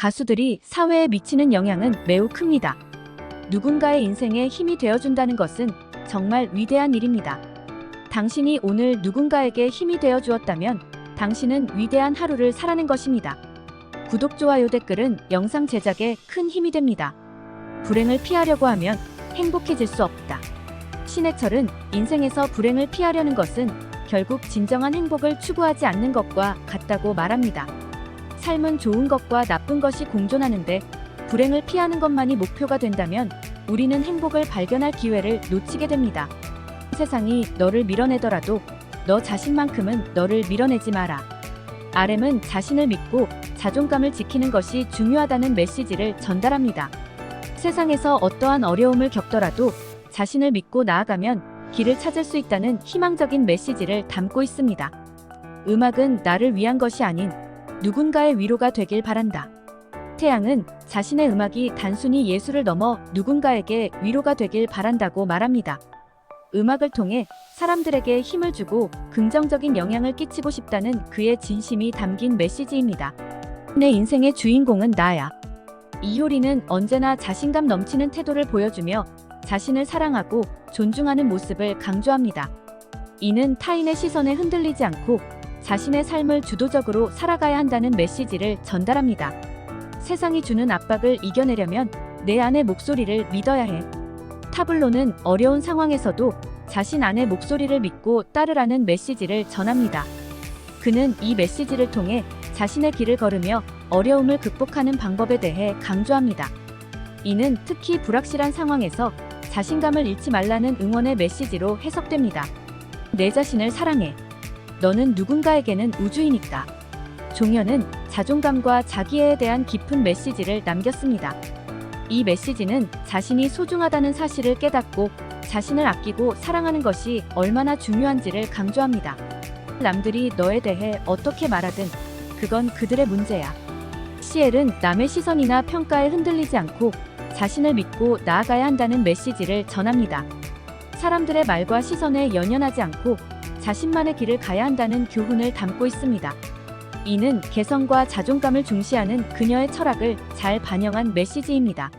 가수들이 사회에 미치는 영향은 매우 큽니다. 누군가의 인생에 힘이 되어준다는 것은 정말 위대한 일입니다. 당신이 오늘 누군가에게 힘이 되어 주었다면 당신은 위대한 하루를 살아낸 것입니다. 구독, 좋아요, 댓글은 영상 제작에 큰 힘이 됩니다. 불행을 피하려고 하면 행복해질 수 없다. 신해철은 인생에서 불행을 피하려는 것은 결국 진정한 행복을 추구하지 않는 것과 같다고 말합니다. 삶은 좋은 것과 나쁜 것이 공존하는데 불행을 피하는 것만이 목표가 된다면 우리는 행복을 발견할 기회를 놓치게 됩니다. 세상이 너를 밀어내더라도 너 자신만큼은 너를 밀어내지 마라. RM은 자신을 믿고 자존감을 지키는 것이 중요하다는 메시지를 전달합니다. 세상에서 어떠한 어려움을 겪더라도 자신을 믿고 나아가면 길을 찾을 수 있다는 희망적인 메시지를 담고 있습니다. 음악은 나를 위한 것이 아닌 누군가의 위로가 되길 바란다. 태양은 자신의 음악이 단순히 예술을 넘어 누군가에게 위로가 되길 바란다고 말합니다. 음악을 통해 사람들에게 힘을 주고 긍정적인 영향을 끼치고 싶다는 그의 진심이 담긴 메시지입니다. 내 인생의 주인공은 나야. 이효리는 언제나 자신감 넘치는 태도를 보여주며 자신을 사랑하고 존중하는 모습을 강조합니다. 이는 타인의 시선에 흔들리지 않고 자신의 삶을 주도적으로 살아가야 한다는 메시지를 전달합니다. 세상이 주는 압박을 이겨내려면 내 안의 목소리를 믿어야 해. 타블로는 어려운 상황에서도 자신 안의 목소리를 믿고 따르라는 메시지를 전합니다. 그는 이 메시지를 통해 자신의 길을 걸으며 어려움을 극복하는 방법에 대해 강조합니다. 이는 특히 불확실한 상황에서 자신감을 잃지 말라는 응원의 메시지로 해석됩니다. 내 자신을 사랑해. 너는 누군가에게는 우주이니까. 종현은 자존감과 자기애에 대한 깊은 메시지를 남겼습니다. 이 메시지는 자신이 소중하다는 사실을 깨닫고 자신을 아끼고 사랑하는 것이 얼마나 중요한지를 강조합니다. 남들이 너에 대해 어떻게 말하든 그건 그들의 문제야. 시엘은 남의 시선이나 평가에 흔들리지 않고 자신을 믿고 나아가야 한다는 메시지를 전합니다. 사람들의 말과 시선에 연연하지 않고 자신만의 길을 가야 한다는 교훈을 담고 있습니다. 이는 개성과 자존감을 중시하는 그녀의 철학을 잘 반영한 메시지입니다.